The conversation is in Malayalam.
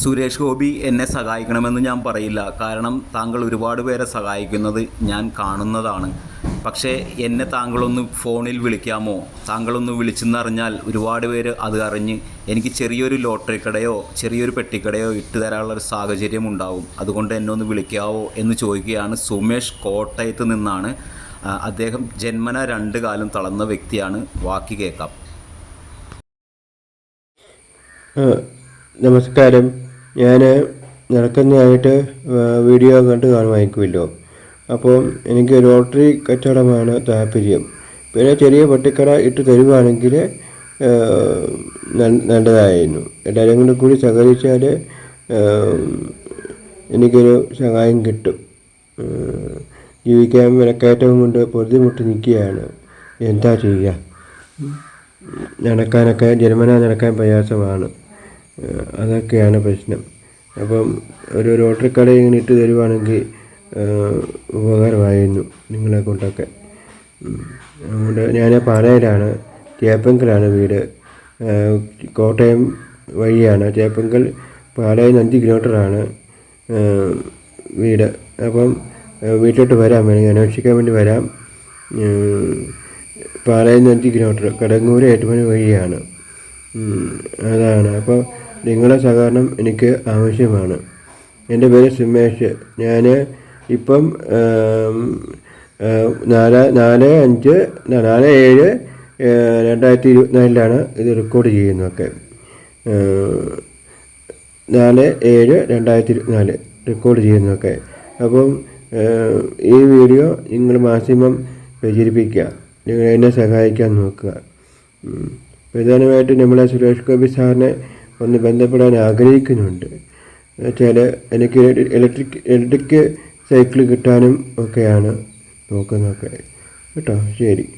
സുരേഷ് ഗോപി എന്നെ സഹായിക്കണമെന്ന് ഞാൻ പറയില്ല. കാരണം താങ്കൾ ഒരുപാട് പേരെ സഹായിക്കുന്നത് ഞാൻ കാണുന്നതാണ്. പക്ഷേ എന്നെ താങ്കളൊന്ന് ഫോണിൽ വിളിക്കാമോ? താങ്കളൊന്ന് വിളിച്ചെന്നറിഞ്ഞാൽ ഒരുപാട് പേര് അത് അറിഞ്ഞ് എനിക്ക് ചെറിയൊരു ലോട്ടറി കടയോ ചെറിയൊരു പെട്ടിക്കടയോ ഇട്ട് തരാനുള്ളൊരു സാഹചര്യം ഉണ്ടാവും. അതുകൊണ്ട് എന്നെ ഒന്ന് വിളിക്കാവോ എന്ന് ചോദിക്കുകയാണ് സുമേഷ് കോട്ടയത്ത് നിന്നാണ്. അദ്ദേഹം ജന്മന രണ്ട് കാലം തളർന്ന വ്യക്തിയാണ്. വാക്കി കേൾക്കാം. നമസ്കാരം. ഞാൻ നടക്കുന്നതായിട്ട് വീഡിയോ കണ്ട് കാണുമായിരിക്കുമല്ലോ. അപ്പോൾ എനിക്ക് ലോട്ടറി കച്ചവടമാണ് താല്പര്യം. പിന്നെ ചെറിയ പട്ടിക്കട ഇട്ട് തരുവാണെങ്കിൽ നല്ലതായിരുന്നു. എല്ലാവരും കൂടി കൂടി സഹകരിച്ചാൽ എനിക്കൊരു സഹായം കിട്ടും. ജീവിക്കാൻ വിലക്കയറ്റവും കൊണ്ട് പൊറുതിമുട്ടി നിൽക്കുകയാണ്. എന്താ ചെയ്യുക? നടക്കാനൊക്കെ ജന്മന നടക്കാൻ പ്രയാസമാണ്. അതൊക്കെയാണ് പ്രശ്നം. അപ്പം ഒരു ലോട്ടറി കട ഇങ്ങനെ ഇട്ട് തരുവാണെങ്കിൽ ഉപകാരമായിരുന്നു നിങ്ങളെ കൊണ്ടൊക്കെ. അതുകൊണ്ട് ഞാൻ പാലയിലാണ് ചേപ്പങ്കലാണ് വീട്. കോട്ടയം വഴിയാണ്. ചേപ്പങ്കൽ പാലയിൽ അഞ്ച് കിലോമീറ്ററാണ് വീട്. അപ്പം വീട്ടിലോട്ട് വരാം. വേണമെങ്കിൽ അന്വേഷിക്കാൻ വേണ്ടി വരാം. പാലയിൽ നിന്ന് അഞ്ച് കിലോമീറ്റർ കടങ്ങൂര് ഏറ്റുമണി വഴിയാണ്. അതാണ്. അപ്പോൾ നിങ്ങളുടെ സഹകരണം എനിക്ക് ആവശ്യമാണ്. എന്റെ പേര് സുമേഷ്. ഞാൻ ഇപ്പം നാല് നാല് അഞ്ച് നാല് ഏഴ് രണ്ടായിരത്തി ഇരുപത്തിനാലിലാണ് ഇത് റെക്കോർഡ് ചെയ്യുന്നതൊക്കെ. നാല് ഏഴ് രണ്ടായിരത്തി ഇരുപത്തിനാല് റെക്കോർഡ് ചെയ്യുന്നതൊക്കെ. അപ്പം ഈ വീഡിയോ നിങ്ങൾ മാക്സിമം പ്രചരിപ്പിക്കുക. നിങ്ങൾ എന്നെ സഹായിക്കാൻ നോക്കുക. പ്രധാനമായിട്ടും നമ്മളെ സുരേഷ് ഗോപി സാറിനെ ഒന്ന് ബന്ധപ്പെടാൻ ആഗ്രഹിക്കുന്നുണ്ട്. വെച്ചാൽ എനിക്ക് ഇലക്ട്രിക് ഇലക്ട്രിക് സൈക്കിൾ കിട്ടാനും ഒക്കെയാണ് നോക്കുന്നതൊക്കെ. കേട്ടോ? ശരി.